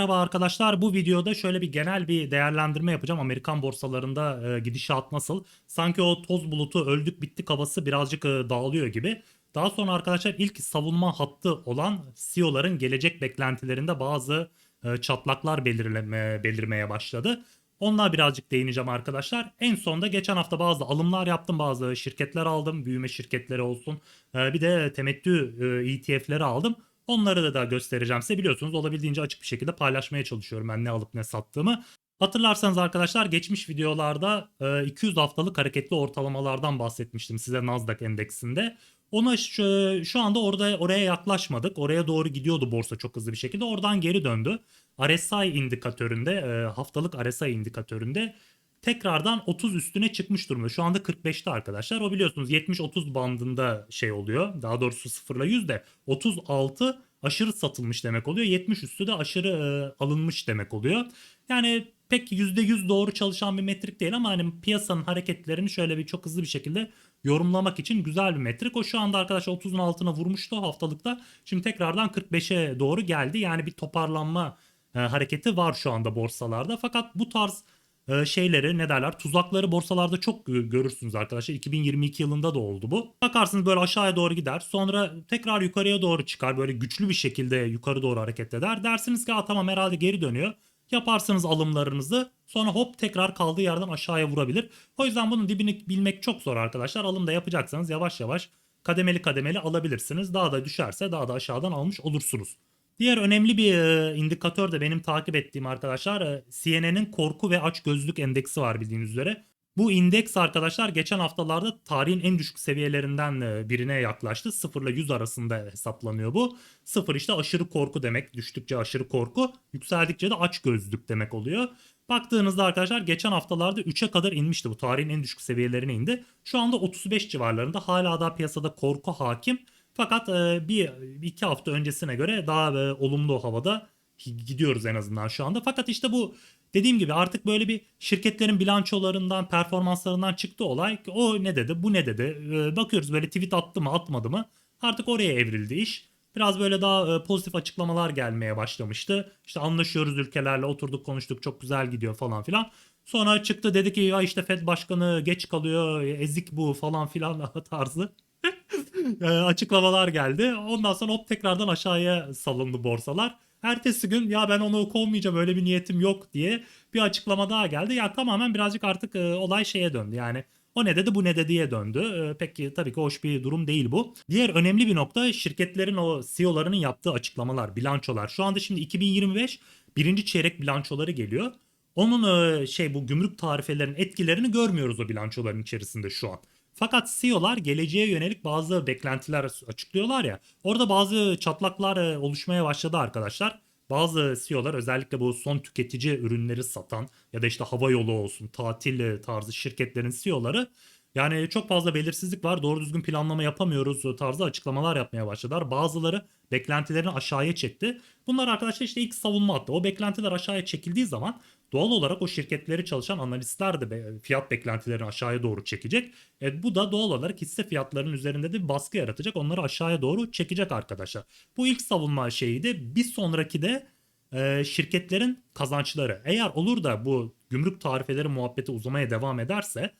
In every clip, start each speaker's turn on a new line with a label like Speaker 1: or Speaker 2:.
Speaker 1: Merhaba arkadaşlar bu videoda şöyle bir genel bir değerlendirme yapacağım. Amerikan borsalarında e, gidişat nasıl? Sanki o toz bulutu öldük bittik havası birazcık e, dağılıyor gibi. Daha sonra arkadaşlar ilk savunma hattı olan CEO'ların gelecek beklentilerinde bazı e, çatlaklar belirleme, belirmeye başladı. Onlara birazcık değineceğim arkadaşlar. En sonda geçen hafta bazı alımlar yaptım. Bazı şirketler aldım. Büyüme şirketleri olsun. E, bir de temettü e, ETF'leri aldım. Onları da, da göstereceğim size. Biliyorsunuz olabildiğince açık bir şekilde paylaşmaya çalışıyorum ben ne alıp ne sattığımı. Hatırlarsanız arkadaşlar geçmiş videolarda e, 200 haftalık hareketli ortalamalardan bahsetmiştim size Nasdaq endeksinde. Ona şu, şu anda orada oraya yaklaşmadık. Oraya doğru gidiyordu borsa çok hızlı bir şekilde. Oradan geri döndü. RSI indikatöründe, e, haftalık RSI indikatöründe tekrardan 30 üstüne çıkmış durumda. Şu anda 45'te arkadaşlar. O biliyorsunuz 70-30 bandında şey oluyor. Daha doğrusu 0 ile 100 de 36 aşırı satılmış demek oluyor. 70 üstü de aşırı e, alınmış demek oluyor. Yani pek %100 doğru çalışan bir metrik değil ama hani piyasanın hareketlerini şöyle bir çok hızlı bir şekilde yorumlamak için güzel bir metrik. O şu anda arkadaşlar 30'un altına vurmuştu haftalıkta. Şimdi tekrardan 45'e doğru geldi. Yani bir toparlanma e, hareketi var şu anda borsalarda. Fakat bu tarz e, şeyleri ne derler tuzakları borsalarda çok gö- görürsünüz arkadaşlar. 2022 yılında da oldu bu. Bakarsınız böyle aşağıya doğru gider. Sonra tekrar yukarıya doğru çıkar. Böyle güçlü bir şekilde yukarı doğru hareket eder. Dersiniz ki "Aa, tamam herhalde geri dönüyor. Yaparsınız alımlarınızı. Sonra hop tekrar kaldığı yerden aşağıya vurabilir. O yüzden bunun dibini bilmek çok zor arkadaşlar. Alım da yapacaksanız yavaş yavaş kademeli kademeli alabilirsiniz. Daha da düşerse daha da aşağıdan almış olursunuz. Diğer önemli bir e, indikatör de benim takip ettiğim arkadaşlar e, CNN'in korku ve açgözlülük endeksi var bildiğiniz üzere. Bu indeks arkadaşlar geçen haftalarda tarihin en düşük seviyelerinden e, birine yaklaştı. 0 ile 100 arasında hesaplanıyor bu. 0 işte aşırı korku demek. Düştükçe aşırı korku, yükseldikçe de açgözlülük demek oluyor. Baktığınızda arkadaşlar geçen haftalarda 3'e kadar inmişti. Bu tarihin en düşük seviyelerine indi. Şu anda 35 civarlarında hala daha piyasada korku hakim. Fakat e, bir iki hafta öncesine göre daha e, olumlu havada gidiyoruz en azından şu anda. Fakat işte bu dediğim gibi artık böyle bir şirketlerin bilançolarından, performanslarından çıktı olay. O ne dedi, bu ne dedi. E, bakıyoruz böyle tweet attı mı, atmadı mı. Artık oraya evrildi iş. Biraz böyle daha e, pozitif açıklamalar gelmeye başlamıştı. İşte anlaşıyoruz ülkelerle oturduk konuştuk çok güzel gidiyor falan filan. Sonra çıktı dedi ki ya işte Fed başkanı geç kalıyor ezik bu falan filan tarzı e, açıklamalar geldi. Ondan sonra hop tekrardan aşağıya salındı borsalar. Ertesi gün ya ben onu kovmayacağım öyle bir niyetim yok diye bir açıklama daha geldi. Ya tamamen birazcık artık e, olay şeye döndü yani. O ne dedi bu ne dediye döndü. E, peki tabii ki hoş bir durum değil bu. Diğer önemli bir nokta şirketlerin o CEO'larının yaptığı açıklamalar, bilançolar. Şu anda şimdi 2025 birinci çeyrek bilançoları geliyor. Onun e, şey bu gümrük tarifelerinin etkilerini görmüyoruz o bilançoların içerisinde şu an. Fakat CEO'lar geleceğe yönelik bazı beklentiler açıklıyorlar ya. Orada bazı çatlaklar e, oluşmaya başladı arkadaşlar. Bazı CEO'lar özellikle bu son tüketici ürünleri satan ya da işte hava yolu olsun, tatil e, tarzı şirketlerin CEO'ları yani çok fazla belirsizlik var. Doğru düzgün planlama yapamıyoruz tarzı açıklamalar yapmaya başladılar. Bazıları beklentilerini aşağıya çekti. Bunlar arkadaşlar işte ilk savunma hattı. O beklentiler aşağıya çekildiği zaman doğal olarak o şirketleri çalışan analistler de be- fiyat beklentilerini aşağıya doğru çekecek. E, bu da doğal olarak hisse fiyatlarının üzerinde de bir baskı yaratacak. Onları aşağıya doğru çekecek arkadaşlar. Bu ilk savunma şeyiydi. Bir sonraki de e, şirketlerin kazançları. Eğer olur da bu gümrük tarifeleri muhabbeti uzamaya devam ederse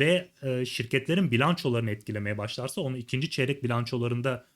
Speaker 1: ve e, şirketlerin bilançolarını etkilemeye başlarsa onu ikinci çeyrek bilançolarında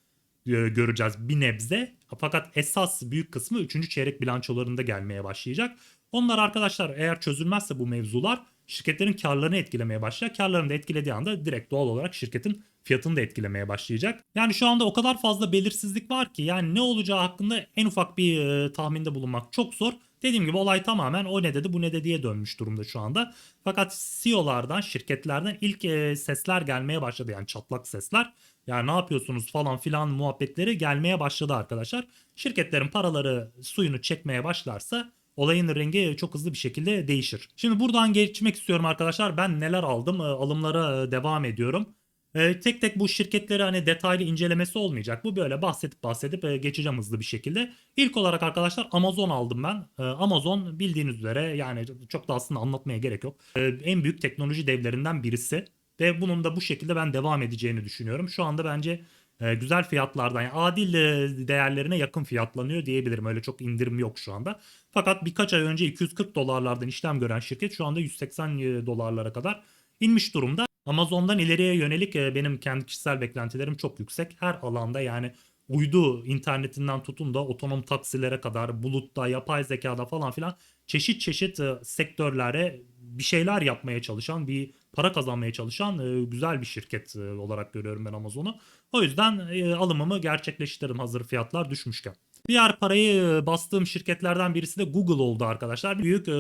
Speaker 1: e, göreceğiz bir nebze. Fakat esas büyük kısmı üçüncü çeyrek bilançolarında gelmeye başlayacak. Onlar arkadaşlar eğer çözülmezse bu mevzular şirketlerin karlarını etkilemeye başlayacak. Karlarını da etkilediği anda direkt doğal olarak şirketin fiyatını da etkilemeye başlayacak. Yani şu anda o kadar fazla belirsizlik var ki yani ne olacağı hakkında en ufak bir e, tahminde bulunmak çok zor. Dediğim gibi olay tamamen o ne dedi bu ne dediye dönmüş durumda şu anda. Fakat CEO'lardan, şirketlerden ilk e, sesler gelmeye başladı yani çatlak sesler. Yani ne yapıyorsunuz falan filan muhabbetleri gelmeye başladı arkadaşlar. Şirketlerin paraları suyunu çekmeye başlarsa olayın rengi çok hızlı bir şekilde değişir. Şimdi buradan geçmek istiyorum arkadaşlar. Ben neler aldım? E, Alımlara e, devam ediyorum. E, tek tek bu şirketleri hani detaylı incelemesi olmayacak. Bu böyle bahsedip bahsedip e, geçeceğim hızlı bir şekilde. İlk olarak arkadaşlar Amazon aldım ben. E, Amazon bildiğiniz üzere yani çok da aslında anlatmaya gerek yok. E, en büyük teknoloji devlerinden birisi. Ve bunun da bu şekilde ben devam edeceğini düşünüyorum. Şu anda bence e, güzel fiyatlardan yani adil e, değerlerine yakın fiyatlanıyor diyebilirim. Öyle çok indirim yok şu anda. Fakat birkaç ay önce 240 dolarlardan işlem gören şirket şu anda 180 dolarlara kadar inmiş durumda. Amazon'dan ileriye yönelik e, benim kendi kişisel beklentilerim çok yüksek. Her alanda yani uydu internetinden tutun da otonom taksilere kadar bulutta, yapay zekada falan filan çeşit çeşit e, sektörlere bir şeyler yapmaya çalışan, bir para kazanmaya çalışan e, güzel bir şirket olarak görüyorum ben Amazon'u. O yüzden alımımı gerçekleştiririm hazır fiyatlar düşmüşken. Diğer parayı e, bastığım şirketlerden birisi de Google oldu arkadaşlar. Büyük e,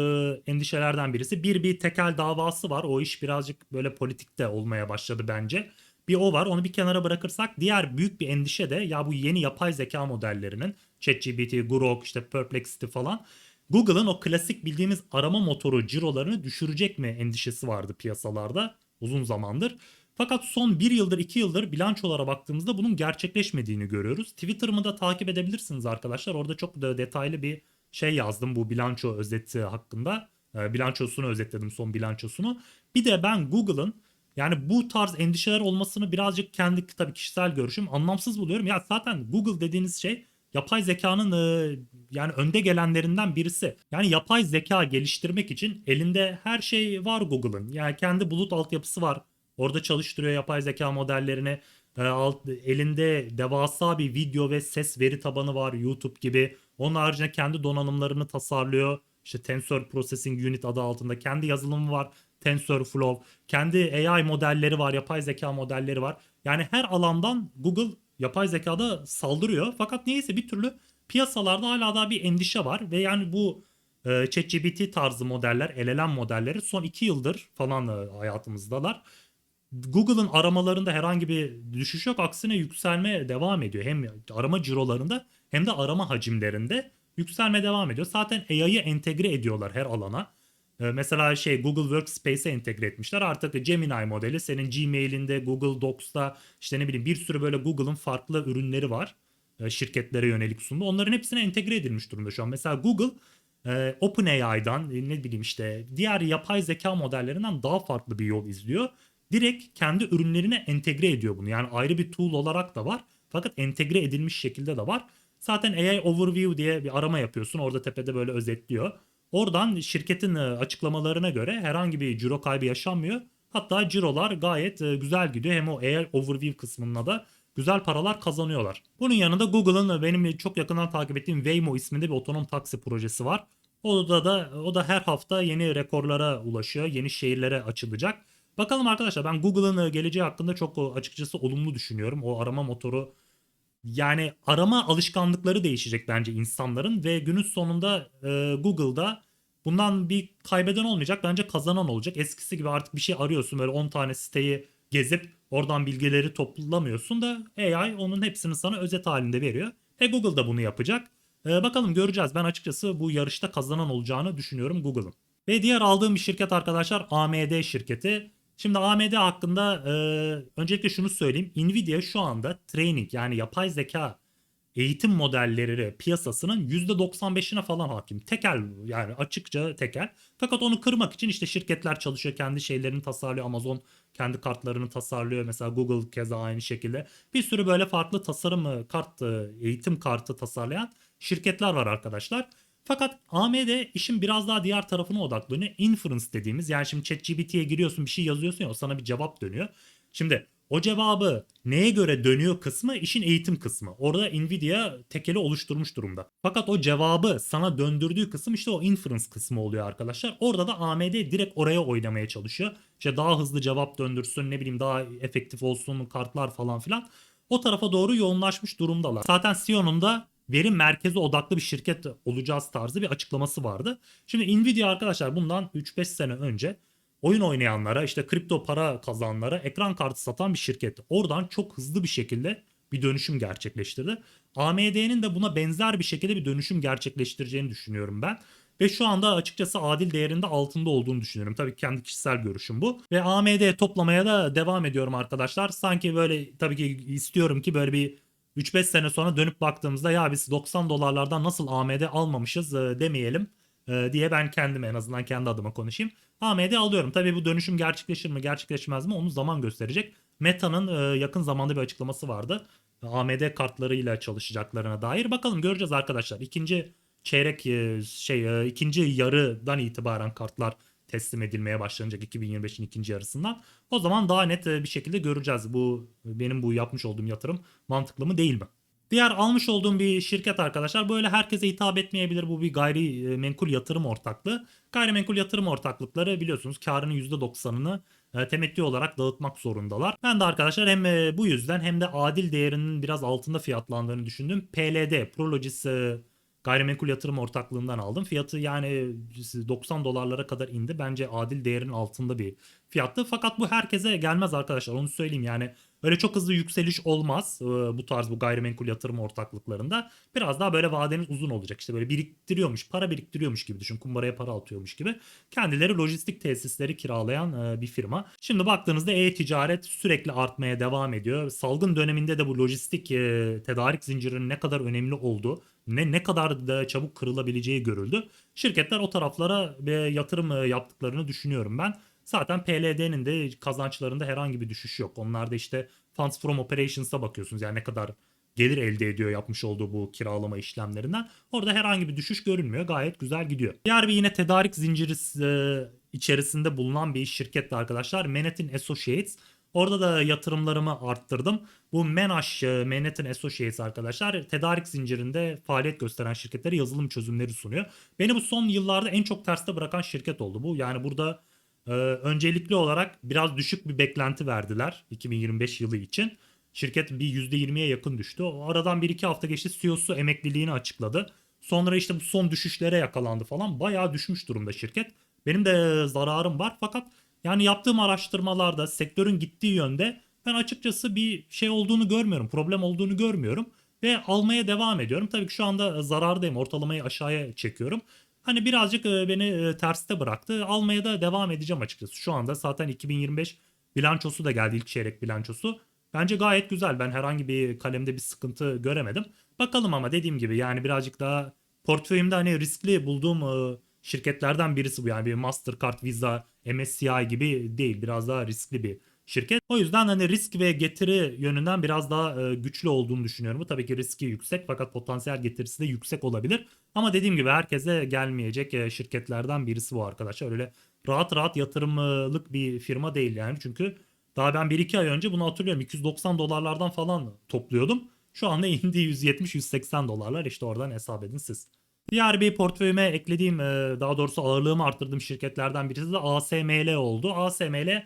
Speaker 1: endişelerden birisi. Bir bir tekel davası var. O iş birazcık böyle politikte olmaya başladı bence. Bir o var. Onu bir kenara bırakırsak diğer büyük bir endişe de ya bu yeni yapay zeka modellerinin ChatGPT, Grok, işte Perplexity falan Google'ın o klasik bildiğimiz arama motoru cirolarını düşürecek mi endişesi vardı piyasalarda uzun zamandır. Fakat son bir yıldır iki yıldır bilançolara baktığımızda bunun gerçekleşmediğini görüyoruz. Twitter'ımı da takip edebilirsiniz arkadaşlar. Orada çok da detaylı bir şey yazdım bu bilanço özeti hakkında. E, bilançosunu özetledim son bilançosunu. Bir de ben Google'ın yani bu tarz endişeler olmasını birazcık kendi tabii kişisel görüşüm anlamsız buluyorum. Ya zaten Google dediğiniz şey yapay zekanın e, yani önde gelenlerinden birisi. Yani yapay zeka geliştirmek için elinde her şey var Google'ın. Yani kendi bulut altyapısı var. Orada çalıştırıyor yapay zeka modellerini. Alt, elinde devasa bir video ve ses veri tabanı var YouTube gibi. Onun haricinde kendi donanımlarını tasarlıyor. İşte Tensor Processing Unit adı altında kendi yazılımı var. TensorFlow, kendi AI modelleri var, yapay zeka modelleri var. Yani her alandan Google yapay zekada saldırıyor. Fakat neyse bir türlü piyasalarda hala daha bir endişe var ve yani bu e, ChatGPT tarzı modeller, LLM modelleri son 2 yıldır falan e, hayatımızdalar. Google'ın aramalarında herhangi bir düşüş yok. Aksine yükselmeye devam ediyor. Hem arama cirolarında hem de arama hacimlerinde yükselme devam ediyor. Zaten AI'yı entegre ediyorlar her alana. Ee, mesela şey Google Workspace'e entegre etmişler. Artık Gemini modeli senin Gmail'inde, Google Docs'ta işte ne bileyim bir sürü böyle Google'ın farklı ürünleri var. E, şirketlere yönelik sundu. Onların hepsine entegre edilmiş durumda şu an. Mesela Google e, OpenAI'dan e, ne bileyim işte diğer yapay zeka modellerinden daha farklı bir yol izliyor. Direkt kendi ürünlerine entegre ediyor bunu. Yani ayrı bir tool olarak da var. Fakat entegre edilmiş şekilde de var. Zaten AI Overview diye bir arama yapıyorsun. Orada tepede böyle özetliyor. Oradan şirketin e, açıklamalarına göre herhangi bir ciro kaybı yaşanmıyor. Hatta cirolar gayet e, güzel gidiyor. Hem o Air Overview kısmında da güzel paralar kazanıyorlar. Bunun yanında Google'ın e, benim çok yakından takip ettiğim Waymo isminde bir otonom taksi projesi var. O da da o da her hafta yeni rekorlara ulaşıyor. Yeni şehirlere açılacak. Bakalım arkadaşlar ben Google'ın geleceği hakkında çok açıkçası olumlu düşünüyorum. O arama motoru yani arama alışkanlıkları değişecek bence insanların ve günün sonunda e, Google'da bundan bir kaybeden olmayacak bence kazanan olacak. Eskisi gibi artık bir şey arıyorsun böyle 10 tane siteyi gezip oradan bilgileri toplamıyorsun da AI onun hepsini sana özet halinde veriyor. E Google da bunu yapacak. E, bakalım göreceğiz. Ben açıkçası bu yarışta kazanan olacağını düşünüyorum Google'ın. Ve diğer aldığım bir şirket arkadaşlar AMD şirketi. Şimdi AMD hakkında e, öncelikle şunu söyleyeyim. Nvidia şu anda training yani yapay zeka eğitim modelleri piyasasının %95'ine falan hakim. Tekel yani açıkça tekel. Fakat onu kırmak için işte şirketler çalışıyor. Kendi şeylerini tasarlıyor. Amazon kendi kartlarını tasarlıyor. Mesela Google keza aynı şekilde. Bir sürü böyle farklı tasarım kart, eğitim kartı tasarlayan şirketler var arkadaşlar. Fakat AMD işin biraz daha diğer tarafına odaklanıyor. Inference dediğimiz yani şimdi ChatGPT'ye giriyorsun bir şey yazıyorsun ya o sana bir cevap dönüyor. Şimdi o cevabı neye göre dönüyor kısmı işin eğitim kısmı. Orada Nvidia tekeli oluşturmuş durumda. Fakat o cevabı sana döndürdüğü kısım işte o inference kısmı oluyor arkadaşlar. Orada da AMD direkt oraya oynamaya çalışıyor. İşte daha hızlı cevap döndürsün ne bileyim daha efektif olsun kartlar falan filan. O tarafa doğru yoğunlaşmış durumdalar. Zaten Sion'un da veri merkezi odaklı bir şirket olacağız tarzı bir açıklaması vardı. Şimdi Nvidia arkadaşlar bundan 3-5 sene önce oyun oynayanlara işte kripto para kazananlara ekran kartı satan bir şirket. Oradan çok hızlı bir şekilde bir dönüşüm gerçekleştirdi. AMD'nin de buna benzer bir şekilde bir dönüşüm gerçekleştireceğini düşünüyorum ben. Ve şu anda açıkçası adil değerinde altında olduğunu düşünüyorum. Tabii kendi kişisel görüşüm bu. Ve AMD toplamaya da devam ediyorum arkadaşlar. Sanki böyle tabii ki istiyorum ki böyle bir 3-5 sene sonra dönüp baktığımızda ya biz 90 dolarlardan nasıl AMD almamışız demeyelim diye ben kendim en azından kendi adıma konuşayım. AMD alıyorum. Tabii bu dönüşüm gerçekleşir mi gerçekleşmez mi onu zaman gösterecek. Meta'nın yakın zamanda bir açıklaması vardı. AMD kartlarıyla çalışacaklarına dair. Bakalım göreceğiz arkadaşlar. İkinci çeyrek şey ikinci yarıdan itibaren kartlar teslim edilmeye başlanacak 2025'in ikinci yarısından. O zaman daha net e, bir şekilde göreceğiz bu benim bu yapmış olduğum yatırım mantıklı mı değil mi? Diğer almış olduğum bir şirket arkadaşlar böyle herkese hitap etmeyebilir bu bir gayrimenkul yatırım ortaklığı. Gayrimenkul yatırım ortaklıkları biliyorsunuz karının %90'ını e, temettü olarak dağıtmak zorundalar. Ben de arkadaşlar hem e, bu yüzden hem de adil değerinin biraz altında fiyatlandığını düşündüm. PLD Prologis e, gayrimenkul yatırım ortaklığından aldım. Fiyatı yani 90 dolarlara kadar indi. Bence adil değerin altında bir fiyattı. Fakat bu herkese gelmez arkadaşlar onu söyleyeyim yani. Öyle çok hızlı yükseliş olmaz e, bu tarz bu gayrimenkul yatırım ortaklıklarında. Biraz daha böyle vadeniz uzun olacak. İşte böyle biriktiriyormuş, para biriktiriyormuş gibi düşün. Kumbaraya para atıyormuş gibi. Kendileri lojistik tesisleri kiralayan e, bir firma. Şimdi baktığınızda e-ticaret sürekli artmaya devam ediyor. Salgın döneminde de bu lojistik e, tedarik zincirinin ne kadar önemli olduğu, ne ne kadar da çabuk kırılabileceği görüldü. Şirketler o taraflara yatırım yaptıklarını düşünüyorum ben. Zaten PLD'nin de kazançlarında herhangi bir düşüş yok. Onlarda işte Funds from Operations'a bakıyorsunuz. Yani ne kadar gelir elde ediyor yapmış olduğu bu kiralama işlemlerinden. Orada herhangi bir düşüş görünmüyor. Gayet güzel gidiyor. Diğer bir yine tedarik zinciri e, içerisinde bulunan bir şirket de arkadaşlar. Manhattan Associates. Orada da yatırımlarımı arttırdım. Bu Menaş, e, Manhattan Associates arkadaşlar tedarik zincirinde faaliyet gösteren şirketlere yazılım çözümleri sunuyor. Beni bu son yıllarda en çok terste bırakan şirket oldu bu. Yani burada ee, öncelikli olarak biraz düşük bir beklenti verdiler 2025 yılı için. Şirket bir %20'ye yakın düştü. O aradan 1-2 hafta geçti CEO'su emekliliğini açıkladı. Sonra işte bu son düşüşlere yakalandı falan. Bayağı düşmüş durumda şirket. Benim de zararım var fakat yani yaptığım araştırmalarda sektörün gittiği yönde ben açıkçası bir şey olduğunu görmüyorum. Problem olduğunu görmüyorum. Ve almaya devam ediyorum. Tabii ki şu anda zarardayım. Ortalamayı aşağıya çekiyorum. Hani birazcık e, beni e, terste bıraktı. Almaya da devam edeceğim açıkçası. Şu anda zaten 2025 bilançosu da geldi ilk çeyrek bilançosu. Bence gayet güzel. Ben herhangi bir kalemde bir sıkıntı göremedim. Bakalım ama dediğim gibi yani birazcık daha portföyümde hani riskli bulduğum e, şirketlerden birisi bu. Yani bir Mastercard, Visa, MSCI gibi değil. Biraz daha riskli bir şirket. O yüzden hani risk ve getiri yönünden biraz daha e, güçlü olduğunu düşünüyorum. Bu tabii ki riski yüksek fakat potansiyel getirisi de yüksek olabilir. Ama dediğim gibi herkese gelmeyecek e, şirketlerden birisi bu arkadaşlar. Öyle rahat rahat yatırımlık bir firma değil yani. Çünkü daha ben 1-2 ay önce bunu hatırlıyorum. 290 dolarlardan falan topluyordum. Şu anda indi 170-180 dolarlar. İşte oradan hesap edin siz. Diğer bir portföyüme eklediğim e, daha doğrusu ağırlığımı arttırdığım şirketlerden birisi de ASML oldu. ASML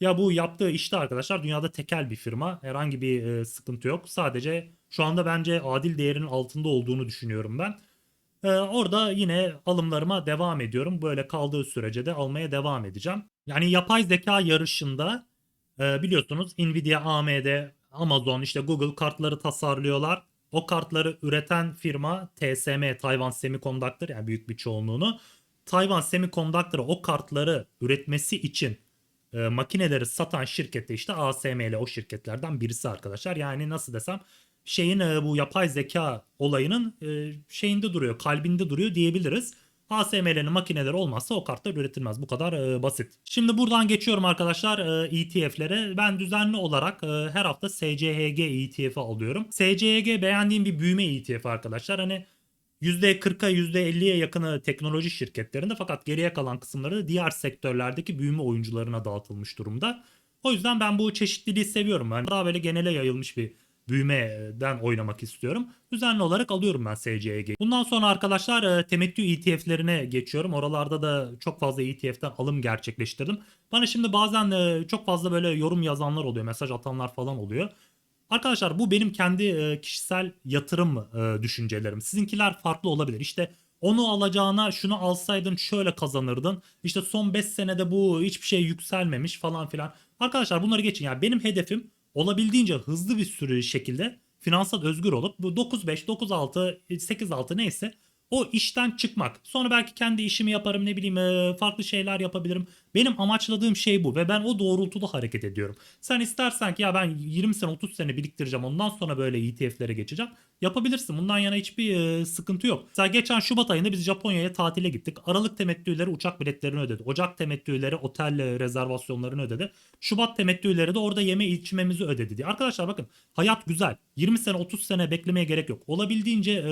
Speaker 1: ya bu yaptığı işte arkadaşlar dünyada tekel bir firma. Herhangi bir e, sıkıntı yok. Sadece şu anda bence adil değerinin altında olduğunu düşünüyorum ben. E, orada yine alımlarıma devam ediyorum. Böyle kaldığı sürece de almaya devam edeceğim. Yani yapay zeka yarışında e, biliyorsunuz Nvidia, AMD, Amazon, işte Google kartları tasarlıyorlar. O kartları üreten firma TSM, Taiwan Semiconductor yani büyük bir çoğunluğunu. Taiwan Semiconductor'a o kartları üretmesi için e, makineleri satan şirkette işte ASML o şirketlerden birisi arkadaşlar. Yani nasıl desem şeyin e, bu yapay zeka olayının e, şeyinde duruyor, kalbinde duruyor diyebiliriz. ASML'nin makineleri olmazsa o kartlar üretilmez. Bu kadar e, basit. Şimdi buradan geçiyorum arkadaşlar e, ETF'lere. Ben düzenli olarak e, her hafta SCHG ETF'i alıyorum. SCHG beğendiğim bir büyüme ETF arkadaşlar. Hani %40'a %50'ye yakını teknoloji şirketlerinde fakat geriye kalan kısımları da diğer sektörlerdeki büyüme oyuncularına dağıtılmış durumda. O yüzden ben bu çeşitliliği seviyorum. Ben daha böyle genele yayılmış bir büyümeden oynamak istiyorum. Düzenli olarak alıyorum ben SCG. Bundan sonra arkadaşlar e, temettü ETF'lerine geçiyorum. Oralarda da çok fazla ETF'ten alım gerçekleştirdim. Bana şimdi bazen e, çok fazla böyle yorum yazanlar oluyor, mesaj atanlar falan oluyor. Arkadaşlar bu benim kendi e, kişisel yatırım e, düşüncelerim. Sizinkiler farklı olabilir. İşte onu alacağına şunu alsaydın şöyle kazanırdın. İşte son 5 senede bu hiçbir şey yükselmemiş falan filan. Arkadaşlar bunları geçin. Yani benim hedefim olabildiğince hızlı bir sürü şekilde finansal özgür olup bu 9-5, 9-6, 8-6 neyse O işten çıkmak. Sonra belki kendi işimi yaparım ne bileyim farklı şeyler yapabilirim. Benim amaçladığım şey bu ve ben o doğrultuda hareket ediyorum. Sen istersen ki ya ben 20 sene 30 sene biriktireceğim ondan sonra böyle ETF'lere geçeceğim. Yapabilirsin. Bundan yana hiçbir sıkıntı yok. Mesela geçen Şubat ayında biz Japonya'ya tatile gittik. Aralık temettüleri uçak biletlerini ödedi. Ocak temettüleri otel rezervasyonlarını ödedi. Şubat temettüleri de orada yeme içmemizi ödedi diye. Arkadaşlar bakın hayat güzel. 20 sene 30 sene beklemeye gerek yok. Olabildiğince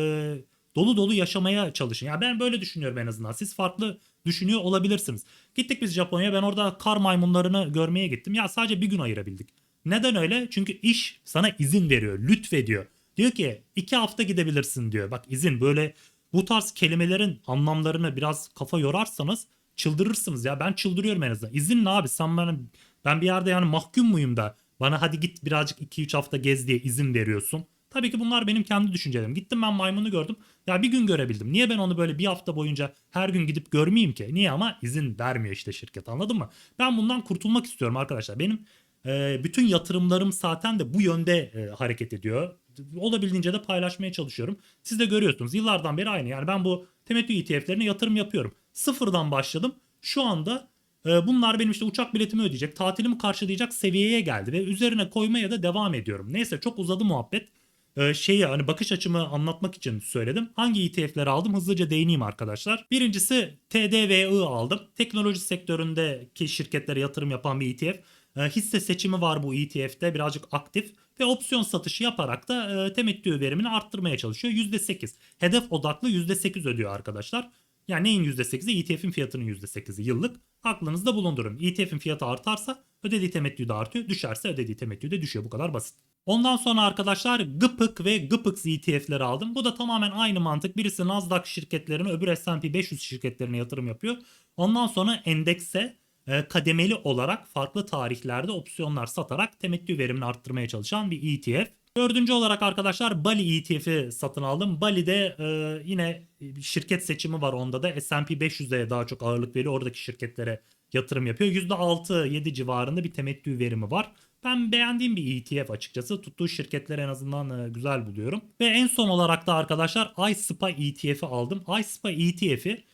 Speaker 1: dolu dolu yaşamaya çalışın. Yani ben böyle düşünüyorum en azından. Siz farklı düşünüyor olabilirsiniz. Gittik biz Japonya'ya. Ben orada kar maymunlarını görmeye gittim. Ya sadece bir gün ayırabildik. Neden öyle? Çünkü iş sana izin veriyor, lütfediyor. Diyor ki iki hafta gidebilirsin diyor. Bak izin böyle bu tarz kelimelerin anlamlarını biraz kafa yorarsanız çıldırırsınız ya. Ben çıldırıyorum en azından. İzin ne abi? Sen bana ben bir yerde yani mahkum muyum da bana hadi git birazcık 2-3 hafta gez diye izin veriyorsun. Tabii ki bunlar benim kendi düşüncelerim. Gittim ben maymunu gördüm. Ya bir gün görebildim. Niye ben onu böyle bir hafta boyunca her gün gidip görmeyeyim ki? Niye ama izin vermiyor işte şirket anladın mı? Ben bundan kurtulmak istiyorum arkadaşlar. Benim e, bütün yatırımlarım zaten de bu yönde e, hareket ediyor. Olabildiğince de paylaşmaya çalışıyorum. Siz de görüyorsunuz yıllardan beri aynı. Yani ben bu temettü ETF'lerine yatırım yapıyorum. Sıfırdan başladım. Şu anda e, bunlar benim işte uçak biletimi ödeyecek, tatilimi karşılayacak seviyeye geldi ve üzerine koymaya da devam ediyorum. Neyse çok uzadı muhabbet. Ee, şeyi hani bakış açımı anlatmak için söyledim. Hangi ETF'leri aldım hızlıca değineyim arkadaşlar. Birincisi TDVI aldım. Teknoloji sektöründeki şirketlere yatırım yapan bir ETF. Ee, hisse seçimi var bu ETF'de birazcık aktif ve opsiyon satışı yaparak da e, temettü verimini arttırmaya çalışıyor. %8. Hedef odaklı %8 ödüyor arkadaşlar. Yani neyin %8'i? ETF'in fiyatının %8'i yıllık. Aklınızda bulundurun. ETF'in fiyatı artarsa ödediği temettü de artıyor. Düşerse ödediği temettü de düşüyor. Bu kadar basit. Ondan sonra arkadaşlar GPIC ve GPIX ETF'leri aldım. Bu da tamamen aynı mantık. Birisi Nasdaq şirketlerine öbür S&P 500 şirketlerine yatırım yapıyor. Ondan sonra endekse e, kademeli olarak farklı tarihlerde opsiyonlar satarak temettü verimini arttırmaya çalışan bir ETF. Dördüncü olarak arkadaşlar Bali ETF'i satın aldım. Bali'de e, yine şirket seçimi var onda da S&P 500'e daha çok ağırlık veriyor. Oradaki şirketlere yatırım yapıyor. %6-7 civarında bir temettü verimi var. Ben beğendiğim bir ETF açıkçası. Tuttuğu şirketleri en azından e, güzel buluyorum. Ve en son olarak da arkadaşlar iSPA ETF'i aldım. iSPA ETF'i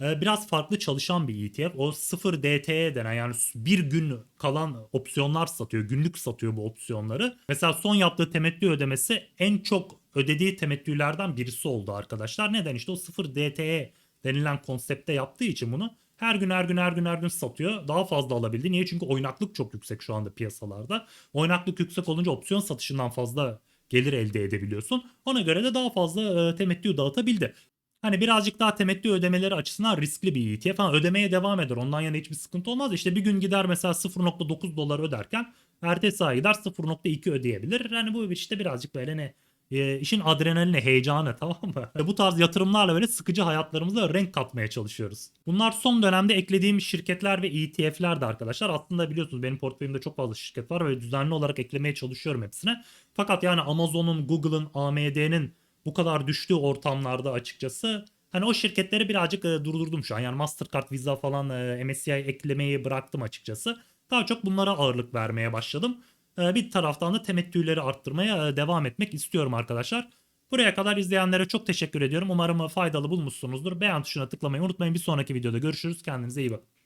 Speaker 1: e, biraz farklı çalışan bir ETF. O 0 DTE denen yani bir gün kalan opsiyonlar satıyor. Günlük satıyor bu opsiyonları. Mesela son yaptığı temettü ödemesi en çok ödediği temettülerden birisi oldu arkadaşlar. Neden? İşte o 0 DTE denilen konsepte yaptığı için bunu her gün her gün her gün her gün satıyor. Daha fazla alabildi. Niye? Çünkü oynaklık çok yüksek şu anda piyasalarda. Oynaklık yüksek olunca opsiyon satışından fazla gelir elde edebiliyorsun. Ona göre de daha fazla e, temettü dağıtabildi. Hani birazcık daha temettü ödemeleri açısından riskli bir ETF. Hani ödemeye devam eder. Ondan yana hiçbir sıkıntı olmaz. İşte bir gün gider mesela 0.9 dolar öderken ertesi ay gider 0.2 ödeyebilir. Yani bu işte birazcık böyle ne e, işin adrenalini, heyecanı tamam mı? Ve bu tarz yatırımlarla böyle sıkıcı hayatlarımıza renk katmaya çalışıyoruz. Bunlar son dönemde eklediğim şirketler ve ETF'ler de arkadaşlar. Aslında biliyorsunuz benim portföyümde çok fazla şirket var ve düzenli olarak eklemeye çalışıyorum hepsine. Fakat yani Amazon'un, Google'ın, AMD'nin bu kadar düştüğü ortamlarda açıkçası hani o şirketleri birazcık e, durdurdum şu an. Yani Mastercard, Visa falan e, MSCI eklemeyi bıraktım açıkçası. Daha çok bunlara ağırlık vermeye başladım. E, bir taraftan da temettüleri arttırmaya e, devam etmek istiyorum arkadaşlar. Buraya kadar izleyenlere çok teşekkür ediyorum. Umarım faydalı bulmuşsunuzdur. Beğen tuşuna tıklamayı unutmayın. Bir sonraki videoda görüşürüz. Kendinize iyi bakın.